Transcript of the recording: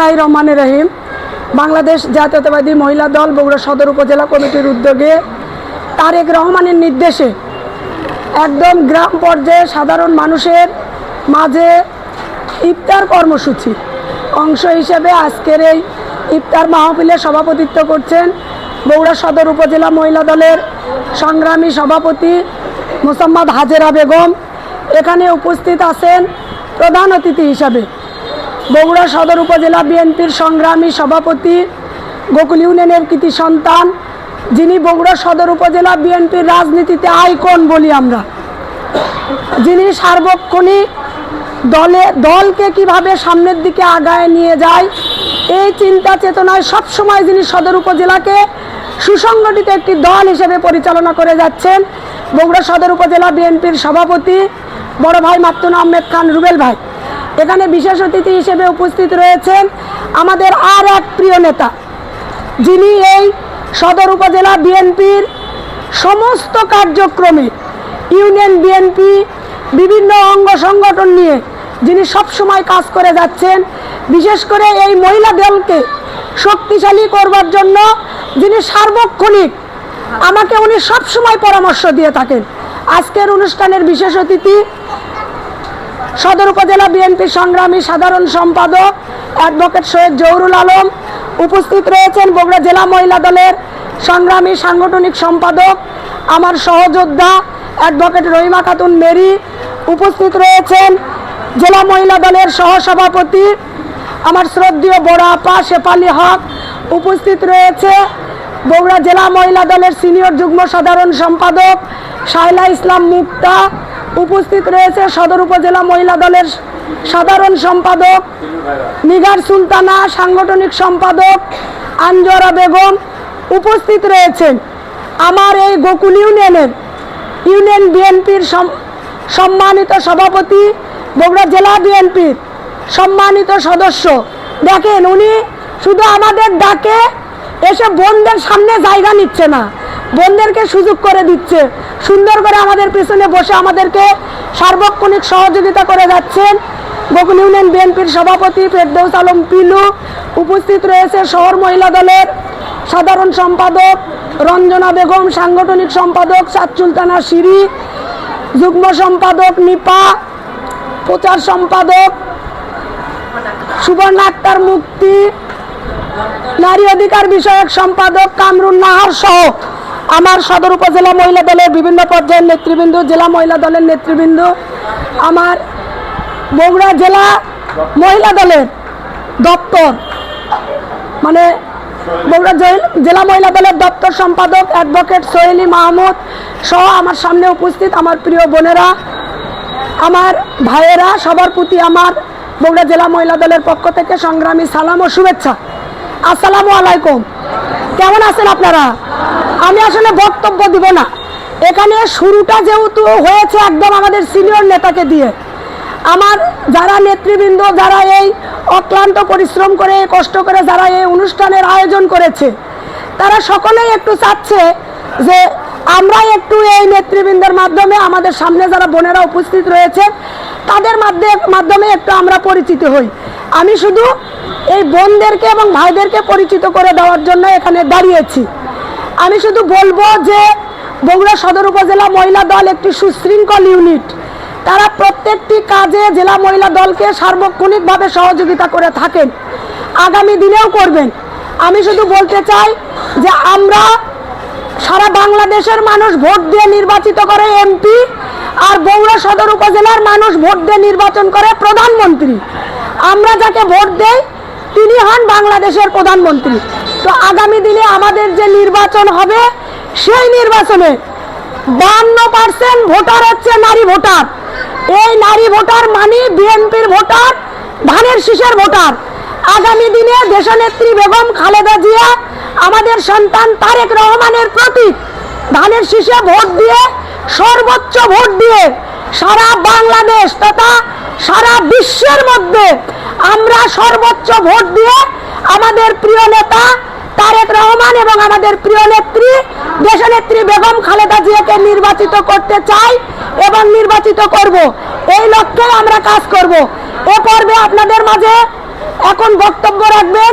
বিসমিল্লাহ রহমানের রহিম। বাংলাদেশ জাতীয়তাবাদী মহিলা দল বগুড়া সদর উপজেলা কমিটির উদ্যোগে তারেক রহমানের নির্দেশে একদম গ্রাম পর্যায়ে সাধারণ মানুষের মাঝে ইফতার কর্মসূচি। অংশ হিসেবে আজকের এই ইফতার মাহফিলে সভাপতিত্ব করছেন বগুড়া সদর উপজেলা মহিলা দলের সংগ্রামী সভাপতি মোসাম্মদ হাজেরা বেগম। এখানে উপস্থিত আছেন প্রধান অতিথি হিসাবে বগুড়া সদর উপজেলা বিএনপির সংগ্রামী সভাপতি গোকুল ইউনিয়নের কৃতি সন্তান, যিনি বগুড়া সদর উপজেলা বিএনপির রাজনীতিতে আইকন বলি আমরা। যিনি সার্বক্ষণিক দলে, দলকে কীভাবে সামনের দিকে আগায় নিয়ে যায়, এই চিন্তা চেতনায় সবসময় যিনি সদর উপজেলাকে সুসংগঠিত একটি দল হিসেবে পরিচালনা করে যাচ্ছেন, বগুড়া সদর উপজেলা বিএনপির সভাপতি বড় ভাই মাত্তুন আহমেদ খান রুবেল ভাই। এখানে বিশেষ অতিথি হিসেবে উপস্থিত রয়েছেন আমাদের আর এক প্রিয় নেতা, যিনি এই সদর উপজেলা বিএনপির সমস্ত কার্যক্রমে ইউনিয়ন বিএনপি, বিভিন্ন অঙ্গ সংগঠন নিয়ে যিনি সবসময় কাজ করে যাচ্ছেন, বিশেষ করে এই মহিলা দলকে শক্তিশালী করবার জন্য যিনি সার্বক্ষণিক আমাকে উনি সবসময় পরামর্শ দিয়ে থাকেন। আজকের অনুষ্ঠানের বিশেষ অতিথি সদর উপজেলা বিএনপি সংগ্রামী সাধারণ সম্পাদক অ্যাডভোকেট সৈয়দ জহুরুল আলম উপস্থিত রয়েছেন বগুড়া জেলা মহিলা দলের সংগ্রামী সাংগঠনিক সম্পাদক, আমার সহযোদ্ধা অ্যাডভোকেট রহিমা খাতুন মেরি উপস্থিত রয়েছেন জেলা মহিলা দলের সহসভাপতি, আমার শ্রদ্ধীয় বড় আপা শেফালি হক উপস্থিত রয়েছে বগুড়া জেলা মহিলা দলের সিনিয়র যুগ্ম সাধারণ সম্পাদক শাইলা ইসলাম মুক্তা উপস্থিত রয়েছে সদর উপজেলা মহিলা দলের সাধারণ সম্পাদক, নিগার সুলতানা, সাংগঠনিক সম্পাদক আঞ্জরা বেগম উপস্থিত রয়েছেন। আমার এই গোকুল ইউনিয়নের, ইউনিয়ন বিএনপির সম্মানিত সভাপতি, বগুড়া জেলা বিএনপির সম্মানিত সদস্য। দেখেন, উনি শুধু আমাদের ডাকে এসে বোনদের সামনে জায়গা নিচ্ছে না। বোনদেরকে সুযোগ করে দিচ্ছে। সুন্দর করে আমাদের পেছনে বসে আমাদেরকে সার্বক্ষণিক সহযোগিতা করে যাচ্ছেন। বকুল ইউনিয়ন বিএনপির সভাপতি ফেরদৌস আলম পিলু উপস্থিত রয়েছে শহর মহিলা দলের সাধারণ সম্পাদক রঞ্জনা বেগম, সাংগঠনিক সম্পাদক সাতচুলতানা সিরি যুগ্ম সম্পাদক নিপা, প্রচার সম্পাদক সুবর্ণা আক্তার মুক্তি, নারী অধিকার বিষয়ক সম্পাদক কামরুন নাহার সহ আমার সদর উপজেলা মহিলা দলের বিভিন্ন পর্যায়ের নেতৃবৃন্দ, জেলা মহিলা দলের নেতৃবৃন্দ, আমার বগুড়া জেলা মহিলা দলের দপ্তর মানে বগুড়া জেল- মহিলা দলের দপ্তর সম্পাদক অ্যাডভোকেট সোহেলি মাহমুদ সহ আমার সামনে উপস্থিত আমার প্রিয় বোনেরা, আমার ভাইয়েরা, সবার প্রতি আমার বগুড়া জেলা মহিলা দলের পক্ষ থেকে সংগ্রামী সালাম ও শুভেচ্ছা। আসসালামু আলাইকুম। কেমন আছেন আপনারা? আমি আসলে বক্তব্য দিব না। এখানে শুরুটা যেহেতু হয়েছে একদম আমাদের সিনিয়র নেতাকে দিয়ে। আমার যারা নেতৃবৃন্দ, যারা এই অক্লান্ত পরিশ্রম করে, কষ্ট করে যারা এই অনুষ্ঠানের আয়োজন করেছে, তারা সকলেই একটু চাচ্ছে যে আমরা একটু এই নেতৃবৃন্দের মাধ্যমে, আমাদের সামনে যারা বোনেরা উপস্থিত রয়েছে, তাদের মাধ্যমে মাধ্যমে একটু আমরা পরিচিত হই। আমি শুধু এই বোনদেরকে এবং ভাইদেরকে পরিচিত করে দেওয়ার জন্য এখানে দাঁড়িয়েছি। আমি শুধু বলব যে বগুড়া সদর উপজেলা মহিলা দল একটি সুশৃঙ্খল ইউনিট তারা প্রত্যেকটি কাজে জেলা মহিলা দলকে সার্বক্ষণিকভাবে সহযোগিতা করে থাকেন। আগামী দিনেও করবেন। আমি শুধু বলতে চাই যে আমরা সারা বাংলাদেশের মানুষ ভোট দিয়ে নির্বাচিত করে এমপি আর বগুড়া সদর উপজেলার মানুষ ভোট দিয়ে নির্বাচন করে প্রধানমন্ত্রী। আমরা যাকে ভোট দেই, তিনি হন বাংলাদেশের প্রধানমন্ত্রী। আগামী দিনে আমাদের যে নির্বাচন হবে, সেই নির্বাচনে বান্ন পার্সেন্ট ভোটার হচ্ছে নারী ভোটার। এই নারী ভোটার মানে বিএনপির ভোটার, ধানের শীষের ভোটার। আগামী দিনে দেশনেত্রী বেগম খালেদা জিয়া, আমাদের সন্তান তারেক রহমানের প্রতীক। ধানের শীষে ভোট দিয়ে, সর্বোচ্চ ভোট দিয়ে সারা বাংলাদেশ তথা সারা বিশ্বের মধ্যে আমরা সর্বোচ্চ ভোট দিয়ে আমাদের প্রিয় নেতা তারেক রহমান এবং আমাদের প্রিয় নেত্রী, দেশনেত্রী বেগম খালেদা জিয়াকে নির্বাচিত করতে চাই এবং নির্বাচিত করব। এই লক্ষ্যে আমরা কাজ করব। এ পর্বে আপনাদের মাঝে এখন বক্তব্য রাখবেন।